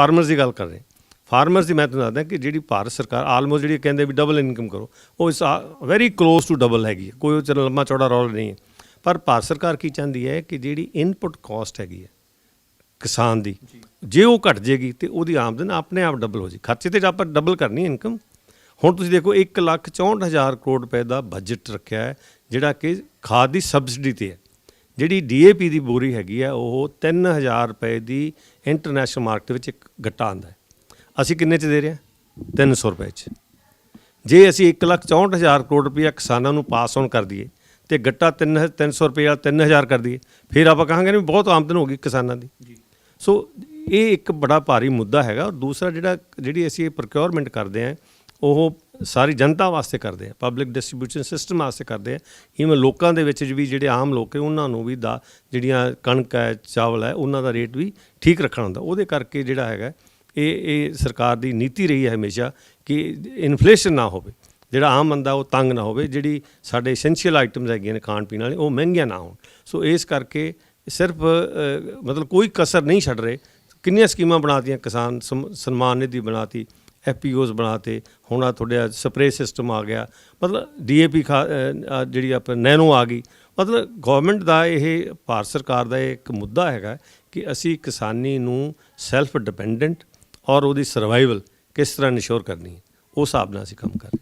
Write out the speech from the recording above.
Farmers ਦੀ ਗੱਲ ਕਰ ਰਹੇ ਫਾਰਮਰਸ ਦੀ ਮੈਂ ਤੁਹਾਨੂੰ ਦੱਸਦਾ ਕਿ ਜਿਹੜੀ ਭਾਰਤ ਸਰਕਾਰ ਆਲਮੋਸਟ ਜਿਹੜੀ ਕਹਿੰਦੇ ਵੀ ਡਬਲ ਇਨਕਮ ਕਰੋ ਉਹ ਇਸ ਵੈਰੀ ক্লোਜ਼ ਟੂ ਡਬਲ ਹੈਗੀ ਕੋਈ ਉਹ 'ਚ ਲੰਮਾ ਚੌੜਾ ਰੌਲ ਨਹੀਂ ਹੈ। ਪਰ ਭਾਰਤ ਸਰਕਾਰ ਕੀ ਚਾਹੁੰਦੀ ਹੈ ਕਿ ਜਿਹੜੀ ਇਨਪੁਟ ਕਾਸਟ ਹੈਗੀ ਹੈ ਕਿਸਾਨ ਦੀ ਜੇ। ਉਹ ਘਟ ਜੇਗੀ ਤੇ ਉਹਦੀ ਆਮਦਨ ਆਪਣੇ ਆਪ ਡਬਲ ਹੋ ਜੀ ਖਰਚੇ ਤੇ ਆਪਾਂ ਡਬਲ ਕਰਨੀ ਇਨਕਮ ਹੁਣ ਤੁਸੀਂ ਦੇਖੋ 1 ਲੱਖ 64 ਕਰੋੜ ਰੁਪਏ ਦਾ ਬਜਟ ਰੱਖਿਆ ਹੈ ਜਿਹੜਾ ਕਿ ਖਾਦ ਦੀ ਸਬਸਿਡੀ ਤੇ ਹੈ। ਜਿਹੜੀ ਡੀਏਪੀ ਦੀ ਬੋਰੀ ਹੈਗੀ ਹੈ ਉਹ 3000 ਰੁਪਏ ਦੀ ਇੰਟਰਨੈਸ਼ਨਲ ਮਾਰਕੀਟ ਵਿੱਚ ਇੱਕ ਗੱਟਾ ਆਂਦਾ ਅਸੀਂ ਕਿੰਨੇ ਚ ਦੇ ਰਹੇ ਹਾਂ? 300 ਰੁਪਏ ਚ। ਜੇ ਅਸੀਂ 1 ਲੱਖ 64 ਕਰੋੜ ਰੁਪਏ ਕਿਸਾਨਾਂ ਨੂੰ ਪਾਸ ਔਨ ਕਰ ਦਈਏ ਤੇ ਗੱਟਾ 3 300 ਰੁਪਏ ਵਾਲਾ 3000 ਕਰ ਦਈਏ ਫਿਰ ਆਪਾਂ ਕਹਾਂਗੇ ਵੀ ਬਹੁਤ ਆਮਦਨ ਹੋ ਗਈ ਕਿਸਾਨਾਂ ਦੀ। ਸੋ ਇਹ ਇੱਕ ਬੜਾ ਭਾਰੀ ਮੁੱਦਾ ਹੈਗਾ ਔਰ ਦੂਸਰਾ ਜਿਹੜਾ ਜਿਹੜੀ ਅਸੀਂ ਇਹ ਪ੍ਰੋਕਿਉਰਮੈਂਟ ਕਰਦੇ ਹਾਂ ਉਹ ਸਾਰੀ ਜਨਤਾ ਵਾਸਤੇ ਕਰਦੇ ਆ ਪਬਲਿਕ ਡਿਸਟ੍ਰੀਬਿਊਸ਼ਨ ਸਿਸਟਮ ਵਾਸਤੇ ਕਰਦੇ ਆ। ਇਵੇਂ ਲੋਕਾਂ ਦੇ ਵਿੱਚ ਵੀ ਜਿਹੜੇ ਆਮ ਲੋਕ ਹੈ, ਉਹਨਾਂ ਨੂੰ ਵੀ ਦਾ, ਜਿਹੜੀਆਂ ਕਣਕ ਹੈ, ਚਾਵਲ ਹੈ, ਉਹਨਾਂ ਦਾ ਰੇਟ ਵੀ ਠੀਕ ਰੱਖਣਾ ਹੁੰਦਾ। ਉਹਦੇ ਕਰਕੇ ਜਿਹੜਾ ਹੈਗਾ ਇਹ ਇਹ ਸਰਕਾਰ ਦੀ ਨੀਤੀ ਰਹੀ ਹੈ ਹਮੇਸ਼ਾ ਕਿ ਇਨਫਲੇਸ਼ਨ ਨਾ ਹੋਵੇ। ਜਿਹੜਾ ਆਮ ਬੰਦਾ ਉਹ ਤੰਗ ਨਾ ਹੋਵੇ, ਜਿਹੜੀ ਸਾਡੇ ਐਸੈਂਸ਼ੀਅਲ ਆਈਟਮਸ ਹੈਗੀਆਂ ਨੇ ਖਾਣ ਪੀਣ ਵਾਲੇ, ਉਹ ਮਹਿੰਗੀਆਂ ਨਾ ਹੋਣ। ਸੋ ਇਸ ਕਰਕੇ ਸਿਰਫ ਮਤਲਬ ਕੋਈ ਕਸਰ ਨਹੀਂ ਛੱਡ ਰਹੇ। ਕਿੰਨੀਆਂ ਸਕੀਮਾਂ ਬਣਾਤੀਆਂ ਕਿਸਾਨ ਸਮ- ਸਨਮਾਨ ਨਿਧੀ ਬਣਾਤੀ ਐਫਪੀਓਜ਼ ਬਣਾਤੇ, ਹੁਣ ਆ ਤੁਹਾਡੇ ਸਪਰੇ ਸਿਸਟਮ ਆ ਗਿਆ। ਮਤਲਬ ਡੀਏਪੀ ਜਿਹੜੀ ਆਪਾਂ ਨੈਨੋ ਆ ਗਈ। ਮਤਲਬ ਗਵਰਨਮੈਂਟ ਦਾ ਇਹ ਭਾਰਤ ਸਰਕਾਰ ਦਾ ਇਹ ਇੱਕ ਮੁੱਦਾ ਹੈਗਾ ਕਿ ਅਸੀਂ ਕਿਸਾਨੀ ਨੂੰ ਸੈਲਫ ਡਿਪੈਂਡੈਂਟ ਔਰ ਉਹਦੀ ਸਰਵਾਈਵਲ ਕਿਸ ਤਰ੍ਹਾਂ ਨਿਸ਼ੋਰ ਕਰਨੀ ਹੈ। ਉਸ ਹਿਸਾਬ ਨਾਲ ਅਸੀਂ ਕੰਮ ਕਰ